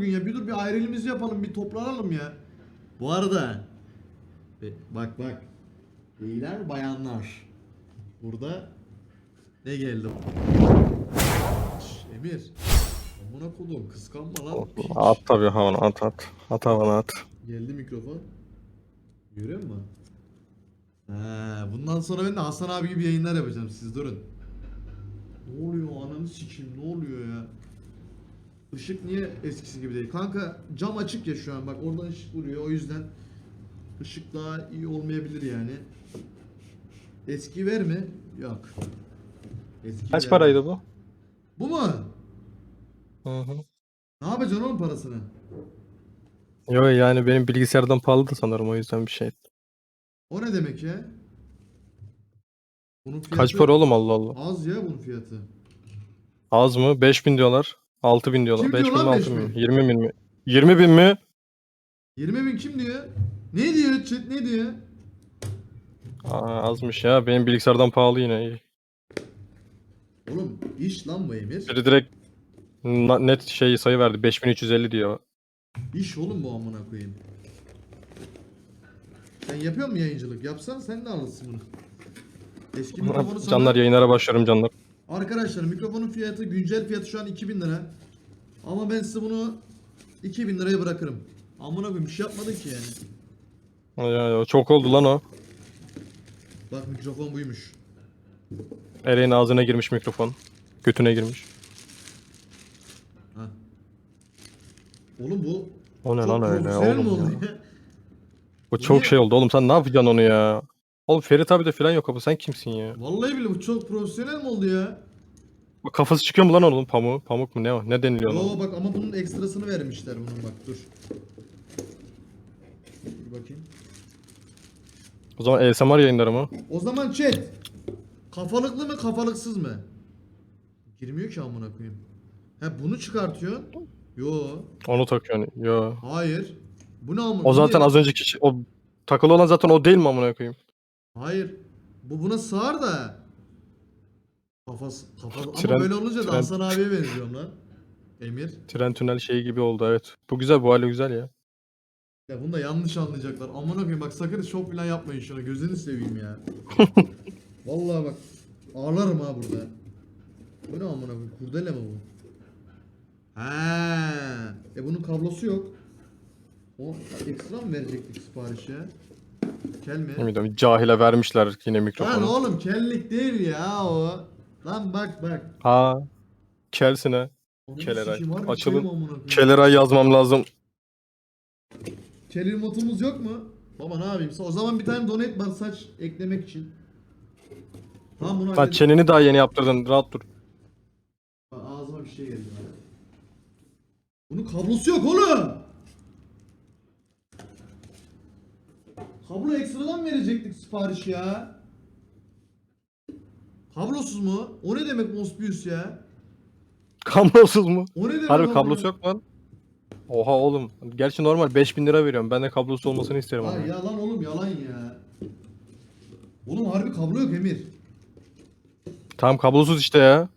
bugün ya. Bir dur bir ayrılımızı yapalım bir toplanalım ya. Bu arada bak bak. Beyler bayanlar. Burada ne geldi? Emir. Amına kodum kıskanma lan. At tabii havana at at. At havana at. Geldi mikrofon. Görüyor musun? Ha, bundan sonra ben de Hasan abi gibi yayınlar yapacağım. Siz durun. Ne oluyor ananı sikeyim ne oluyor ya? Işık niye eskisi gibi değil? Kanka cam açık ya şu an bak oradan ışık vuruyor o yüzden ışık daha iyi olmayabilir yani. Eski ver mi? Yok. Eski Kaç ver. paraydı bu? Bu mu? Hı hı. Ne yapacaksın oğlum parasını? Yo yani benim bilgisayardan pahalıdı sanırım o yüzden bir şey. O ne demek ya? Bunun fiyatı Kaç para oğlum Allah Allah. Az ya bunun fiyatı. Az mı? 5000 diyorlar. 6000 diyorlar. Kim 5000 diyor mi lan 6000 mi? 5000? 20 bin mi? 20 bin mi? 20 bin kim diyor? Ne diyor chat ne diyor? Aa, azmış ya. Benim bilgisayardan pahalı yine. iyi. Oğlum iş lan bu Emir. Biri direkt na- net şey sayı verdi. 5350 diyor. İş oğlum bu amına koyayım. Sen yapıyor musun yayıncılık? Yapsan sen de alırsın bunu. Eski mikrofonu sana... Canlar yayınlara başlıyorum canlar. Arkadaşlar mikrofonun fiyatı güncel fiyatı şu an 2000 lira. Ama ben size bunu 2000 liraya bırakırım. Amına koyayım bir şey yapmadın ki yani. Ya, ya, çok oldu lan o. Bak mikrofon buymuş. Ereğin ağzına girmiş mikrofon. Götüne girmiş. Ha. Oğlum bu O ne çok lan öyle profesyonel mi oğlum oldu ya. Bu Bu çok niye- şey oldu oğlum sen ne yapacaksın onu ya? Oğlum Ferit abi de falan yok abi sen kimsin ya? Vallahi bile bu çok profesyonel mi oldu ya? Bu kafası çıkıyor mu lan onun pamuğu? Pamuk mu ne o? Ne deniliyor Yo ona? bak ama bunun ekstrasını vermişler bunun bak dur. Dur bakayım. O zaman ASMR yayınları mı? O zaman chat. Kafalıklı mı kafalıksız mı? Girmiyor ki amına koyayım. He bunu çıkartıyor. Yo. Onu takıyorsun. Yo. Hayır. Bu ne amına? O zaten az önceki şey- o takılı olan zaten o değil mi amına koyayım? Hayır. Bu buna sığar da. Kafası kafası ama Tren- böyle olunca da tren- Hasan abiye benziyorum lan. Emir. Tren tünel şeyi gibi oldu evet. Bu güzel bu hali güzel ya. Ya bunu da yanlış anlayacaklar. Amına koyayım bak sakın şok falan yapmayın şuna. Gözünü seveyim ya. Vallahi bak ağlarım ha burada. Bu ne amına koyayım? Kurdele mi bu? Ha. E bunun kablosu yok. O ekstra mı verecektik siparişe? Kel mi? Yemin ediyorum cahile vermişler yine Lan mikrofonu. oğlum kellik değil ya o. Lan bak bak. Ha. Kelsine. Onu Keleray. sikeyim, harbi Açılın. kelim amına koyayım. Keleray yazmam lazım. Kelir motumuz yok mu? Baba ne yapayım? O zaman bir tane donate var saç eklemek için. Tamam bunu Lan halledelim. çeneni daha yeni yaptırdın. Rahat dur. Ağzıma bir şey geldi. Bunun kablosu yok oğlum. Kablo ekstradan verecektik sipariş ya. Kablosuz mu? O ne demek Mospius ya? Kablosuz mu? O ne demek? Harbi kablosu yok lan. Oha oğlum. Gerçi normal 5000 lira veriyorum. Ben de kablosu olmasını isterim Ha, ama. yalan oğlum yalan ya. Oğlum harbi kablo yok Emir. Tamam kablosuz işte ya.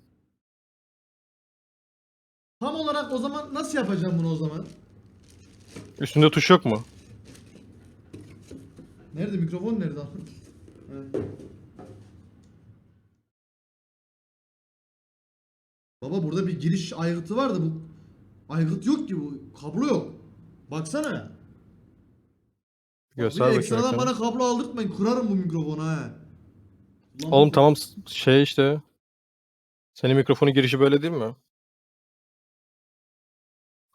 Tam olarak o zaman nasıl yapacağım bunu o zaman? Üstünde tuş yok mu? Nerede mikrofon nerede? Evet. Baba burada bir giriş aygıtı var da bu aygıt yok ki bu kablo yok. Baksana. Bir Göster de bakayım. ekstradan ekrana. bana kablo aldırtmayın kırarım bu mikrofonu ha. Ulan Oğlum bu- tamam s- şey işte. Senin mikrofonu girişi böyle değil mi?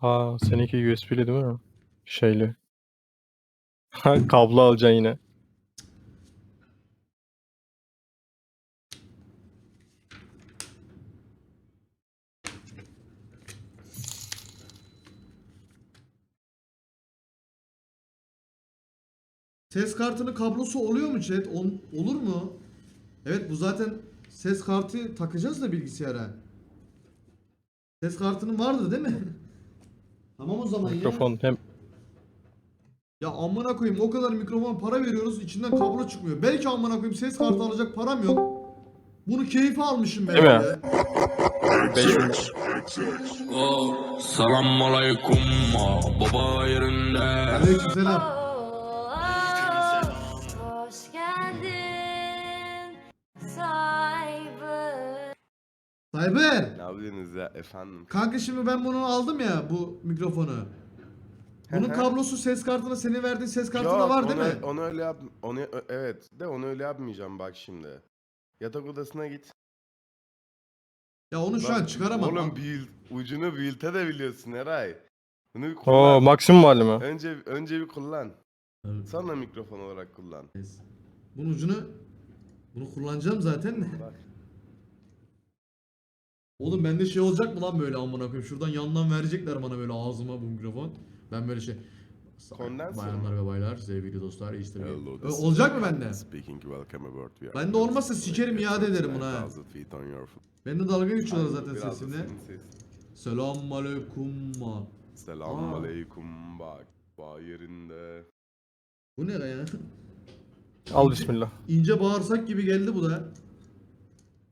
Aa seninki USB'li değil mi? Şeyli. Kablo alacaksın yine. Ses kartının kablosu oluyor mu chat? On- olur mu? Evet bu zaten ses kartı takacağız da bilgisayara. Ses kartının vardır değil mi? tamam o zaman ya. Mikrofon hem Ya amına koyayım o kadar mikrofon para veriyoruz içinden kablo çıkmıyor. Belki amına koyayım ses kartı alacak param yok. Bunu keyfe almışım ben Değil mi? ya. 5000 Oh, salam alaikum baba yerinde. Aleykümselam. Hoş geldin Cyber. Cyber. Ne yapıyorsunuz ya efendim? Kanka şimdi ben bunu aldım ya bu mikrofonu. Bunun kablosu ses kartına senin verdiğin ses kartında Yok, var değil onu, mi? Onu öyle yap, onu ö- evet de onu öyle yapmayacağım bak şimdi. Yatak odasına git. Ya onu şu Bak, an çıkaramam. Oğlum build, ucunu build'e de biliyorsun Eray. Bunu bir Oo kullan. maksimum hali mi? önce önce bir kullan. Evet. Sonra mikrofon olarak kullan. Bunun ucunu bunu kullanacağım zaten. Bak. Oğlum bende şey olacak mı lan böyle amına koyayım? Şuradan yandan verecekler bana böyle ağzıma bu mikrofon. Ben böyle şey Kondenser Bayanlar ve baylar, sevgili dostlar, iyi işte Hello, Olacak mı bende? Speaking, welcome aboard. We are Bende olmazsa cruising sikerim, iade ederim buna ha. 39,000 feet on your foot. Bende dalga geçiyorlar zaten biraz da sesimle. senin ses. Selamun aleyküm. ma. Selamun Aa. aleyküm bak. Bağ yerinde. Bu ne ya? Al bismillah. İnce bağırsak gibi geldi bu da.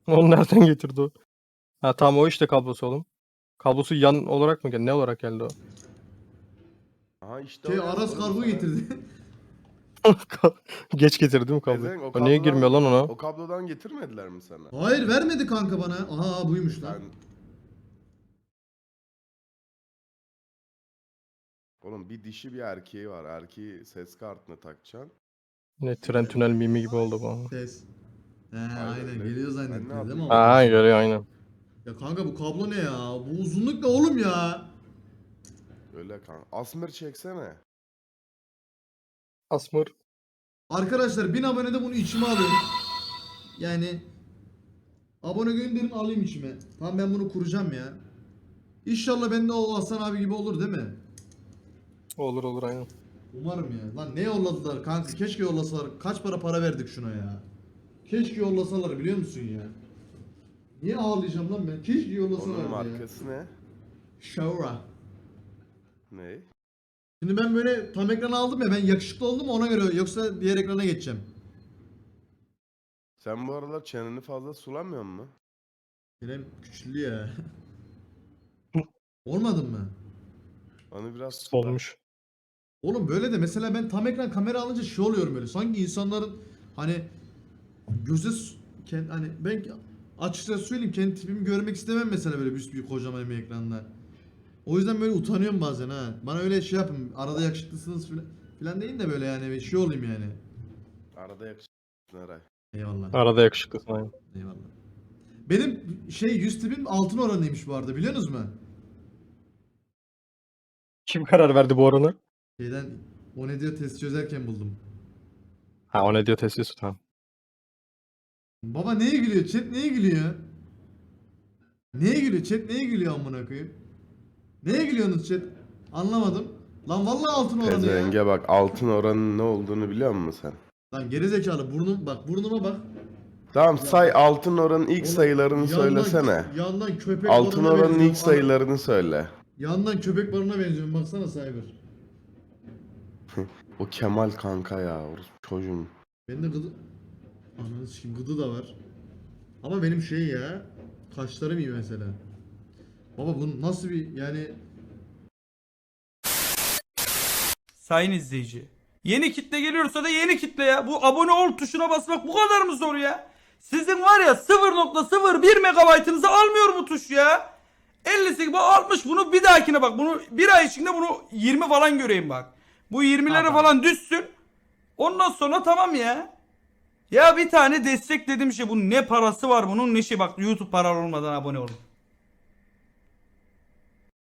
Onu nereden getirdi o? Ha tamam o işte kablosu oğlum. Kablosu yan olarak mı geldi? Ne olarak geldi o? Aha işte Şey Aras kargo getirdi. Geç getirdi mi kablo? O niye kablodan- girmiyor lan ona? O kablodan getirmediler mi sana? Hayır vermedi kanka bana. Aha buymuş lan. Sen... Oğlum bir dişi bir erkeği var. Erkeği ses kartına takacaksın. Ne tren tünel mimi gibi oldu bu. Ses. He Aynen aynen öyle. geliyor Ben zannettim ne değil mi? yapayım? ama? Ha görüyor aynen. Ya kanka bu kablo ne ya? Bu uzunluk ne oğlum ya? Öyle kan. Asmır çeksene. Asmır. Arkadaşlar 1000 abonede bunu içime alıyorum. Yani abone gönderin alayım içime. Tamam ben bunu kuracağım ya. İnşallah bende o Hasan abi gibi olur değil mi? Olur olur aynen. Umarım ya. Lan ne yolladılar kanka? Keşke yollasalar. Kaç para para verdik şuna ya? Keşke yollasalar biliyor musun ya? Niye ağlayacağım lan ben? Keşke yollasalar Onun ya. markası ne? Shaura. Ne? Şimdi ben böyle tam ekranı aldım ya ben yakışıklı oldum ona göre yoksa diğer ekrana geçeceğim. Sen bu aralar çeneni fazla sulamıyor mu? Benim küçüldü ya. Olmadın mı? Onu biraz sula. Olmuş. Oğlum böyle de mesela ben tam ekran kamera alınca şey oluyorum böyle. Sanki insanların hani göze kend, hani ben açıkça söyleyeyim kendi tipimi görmek istemem mesela böyle büyük bir kocaman bir ekranda. O yüzden böyle utanıyorum bazen ha. Bana öyle şey yapın. Arada yakışıklısınız filan, filan deyin de böyle yani bir şey olayım yani. Arada yakışıklısın Eray. Eyvallah. Arada yakışıklısın aynen. Eyvallah. Benim şey yüz tipim altın oranıymış bu arada biliyorsunuz mu? Kim karar verdi bu oranı? Şeyden o ne diyor test çözerken buldum. Ha o ne diyor tesis tamam. Baba neye gülüyor? Chat neye gülüyor? Neye gülüyor? Chat neye gülüyor amına koyayım? Neye gülüyorsunuz chat? Anlamadım. Lan vallahi altın oranı ya. Pezevenge bak altın oranın ne olduğunu biliyor musun sen? Lan gerizekalı burnum bak burnuma bak. Tamam say altın oranın ilk Oğlum, sayılarını söylesene. Yandan köpek Altın balığına oranın benziyorum. ilk sayılarını söyle. Yandan köpek balığına benziyorum baksana Cyber. O Kemal kanka ya. orospu Çocuğum. Bende gıdı... Ananı sikeyim gıdı da var. Ama benim şey ya. Kaşlarım iyi mesela. Baba bu nasıl bir yani Sayın izleyici. Yeni kitle geliyorsa da yeni kitle ya. Bu abone ol tuşuna basmak bu kadar mı zor ya? Sizin var ya 0.01 megabaytınızı almıyor bu tuş ya. 58 bak 60 bunu bir dahakine bak. Bunu bir ay içinde bunu 20 falan göreyim bak. Bu 20'lere falan düşsün. Ondan sonra tamam ya. Ya bir tane destek dediğim şey bunun ne parası var bunun ne şey bak YouTube paralı olmadan abone olun.